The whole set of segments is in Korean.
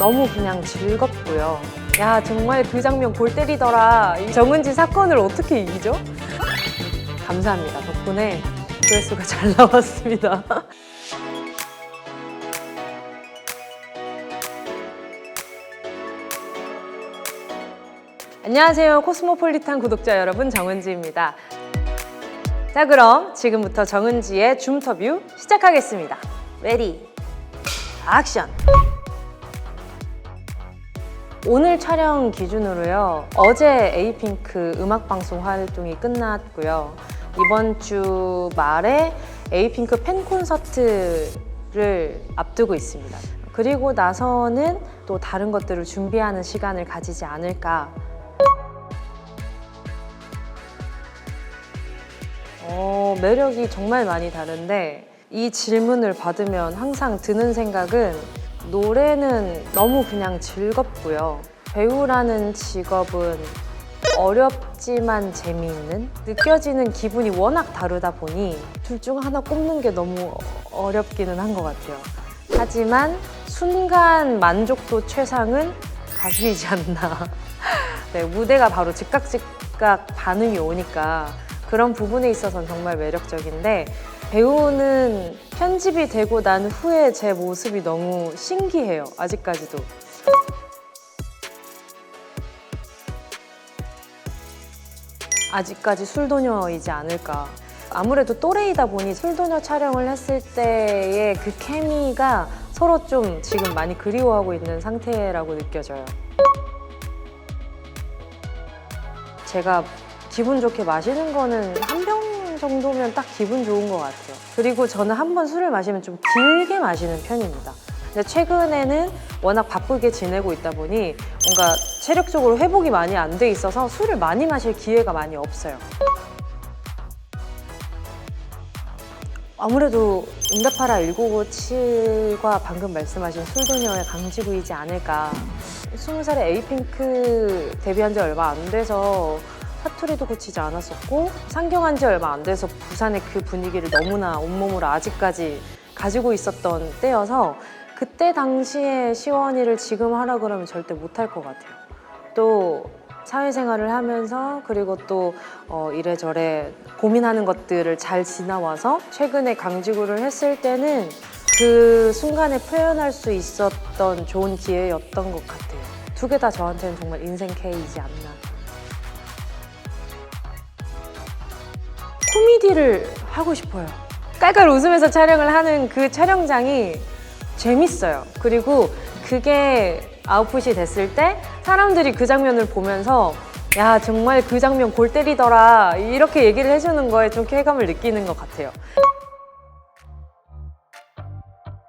너무 그냥 즐겁고요. 야 정말 그 장면 골 때리더라. 이 정은지 사건을 어떻게 이기죠? 감사합니다. 덕분에 조회수가 잘 나왔습니다. 안녕하세요. 코스모폴리탄 구독자 여러분, 정은지입니다. 자, 그럼 지금부터 정은지의 줌터뷰 시작하겠습니다. 레디, 액션! 오늘 촬영 기준으로요. 어제 에이핑크 음악방송 활동이 끝났고요. 이번 주 말에 에이핑크 팬 콘서트를 앞두고 있습니다. 그리고 나서는 또 다른 것들을 준비하는 시간을 가지지 않을까 어, 매력이 정말 많이 다른데 이 질문을 받으면 항상 드는 생각은 노래는 너무 그냥 즐겁고요. 배우라는 직업은 어렵지만 재미있는 느껴지는 기분이 워낙 다르다 보니 둘 중 하나 꼽는 게 너무 어렵기는 한 것 같아요. 하지만 순간 만족도 최상은 가수이지 않나. 네, 무대가 바로 즉각 즉각 반응이 오니까 그런 부분에 있어서는 정말 매력적인데 배우는 편집이 되고 난 후에 제 모습이 너무 신기해요. 아직까지도. 아직까지 술도녀이지 않을까. 아무래도 또래이다 보니 술도녀 촬영을 했을 때의 그 케미가 서로 좀 지금 많이 그리워하고 있는 상태라고 느껴져요. 제가 기분 좋게 마시는 거는 한 병 정도면 딱 기분 좋은 것 같아요. 그리고 저는 한 번 술을 마시면 좀 길게 마시는 편입니다. 근데 최근에는 워낙 바쁘게 지내고 있다 보니 뭔가 체력적으로 회복이 많이 안 돼 있어서 술을 많이 마실 기회가 많이 없어요. 아무래도 응답하라 1957과 방금 말씀하신 술도녀의 강지구이지 않을까. 20살에 에이핑크 데뷔한 지 얼마 안 돼서 사투리도 고치지 않았었고 상경한 지 얼마 안 돼서 부산의 그 분위기를 너무나 온몸으로 아직까지 가지고 있었던 때여서 그때 당시에 시원이를 지금 하라 그러면 절대 못할 것 같아요. 또 사회생활을 하면서 그리고 또 어, 이래저래 고민하는 것들을 잘 지나와서 최근에 강지구를 했을 때는 그 순간에 표현할 수 있었던 좋은 기회였던 것 같아요. 두 개 다 저한테는 정말 인생 K이지 않나. 코미디를 하고 싶어요. 깔깔 웃으면서 촬영을 하는 그 촬영장이 재밌어요. 그리고 그게 아웃풋이 됐을 때 사람들이 그 장면을 보면서 야 정말 그 장면 골 때리더라 이렇게 얘기를 해주는 거에 좀 쾌감을 느끼는 것 같아요.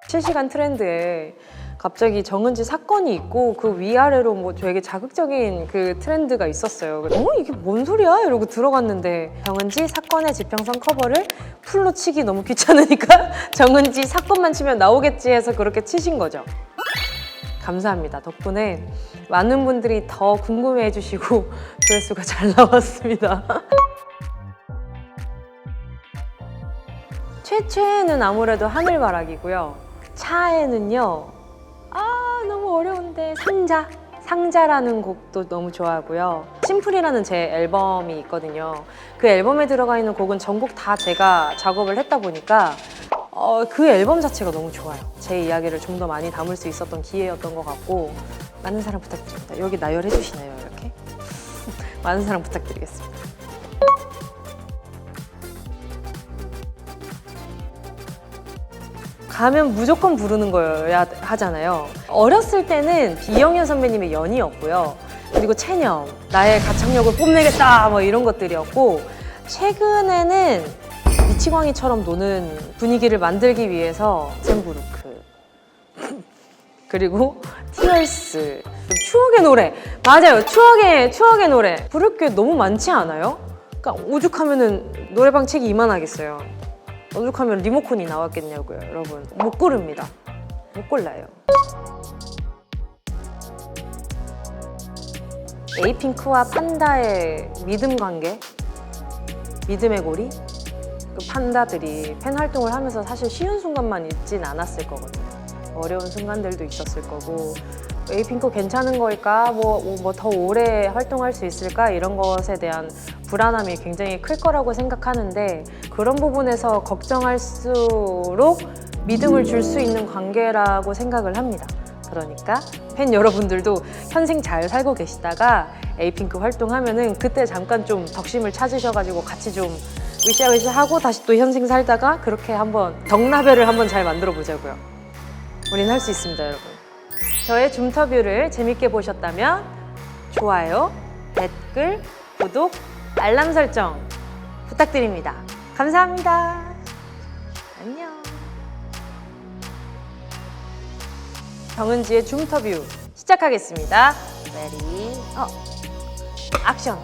실시간 트렌드에 갑자기 정은지 사건이 있고 그 위아래로 뭐 되게 자극적인 그 트렌드가 있었어요. 그래서 어 이게 뭔 소리야? 이러고 들어갔는데 정은지 사건의 지평선 커버를 풀로 치기 너무 귀찮으니까 정은지 사건만 치면 나오겠지 해서 그렇게 치신 거죠. 감사합니다. 덕분에 많은 분들이 더 궁금해 해주시고 조회수가 잘 나왔습니다. 최최는 아무래도 하늘바라기고요. 차에는요. 아 너무 어려운데 상자. 상자라는 곡도 너무 좋아하고요. 심플이라는 제 앨범이 있거든요. 그 앨범에 들어가 있는 곡은 전곡 다 제가 작업을 했다 보니까 어, 그 앨범 자체가 너무 좋아요. 제 이야기를 좀 더 많이 담을 수 있었던 기회였던 것 같고 많은 사랑 부탁드립니다. 여기 나열해 주시나요, 이렇게? 많은 사랑 부탁드리겠습니다. 가면 무조건 부르는 거여야 하잖아요. 어렸을 때는 비영현 선배님의 연이었고요. 그리고 체념, 나의 가창력을 뽐내겠다, 뭐 이런 것들이었고, 최근에는 미치광이처럼 노는 분위기를 만들기 위해서 젠부르크, 그리고 티얼스, 추억의 노래. 맞아요. 추억의, 추억의 노래. 부를 게 너무 많지 않아요? 그러니까 오죽하면은 노래방 책이 이만하겠어요. 오죽하면 리모컨이 나왔겠냐고요, 여러분. 못 고릅니다. 못 골라요. 에이핑크와 판다의 믿음 관계? 믿음의 고리? 그 판다들이 팬 활동을 하면서 사실 쉬운 순간만 있진 않았을 거거든요. 어려운 순간들도 있었을 거고 에이핑크 괜찮은 걸까? 뭐 더 오래 활동할 수 있을까? 이런 것에 대한 불안함이 굉장히 클 거라고 생각하는데 그런 부분에서 걱정할수록 믿음을 줄 수 있는 관계라고 생각을 합니다. 그러니까 팬 여러분들도 현생 잘 살고 계시다가 에이핑크 활동하면은 그때 잠깐 좀 덕심을 찾으셔가지고 같이 좀 으쌰으쌰 하고 다시 또 현생 살다가 그렇게 한번 덕나베를 한번 잘 만들어 보자고요. 우린 할 수 있습니다, 여러분. 저의 줌터뷰를 재밌게 보셨다면 좋아요, 댓글, 구독, 알람 설정 부탁드립니다. 감사합니다. 안녕. 정은지의 줌터뷰 시작하겠습니다. 레디, 어, 액션.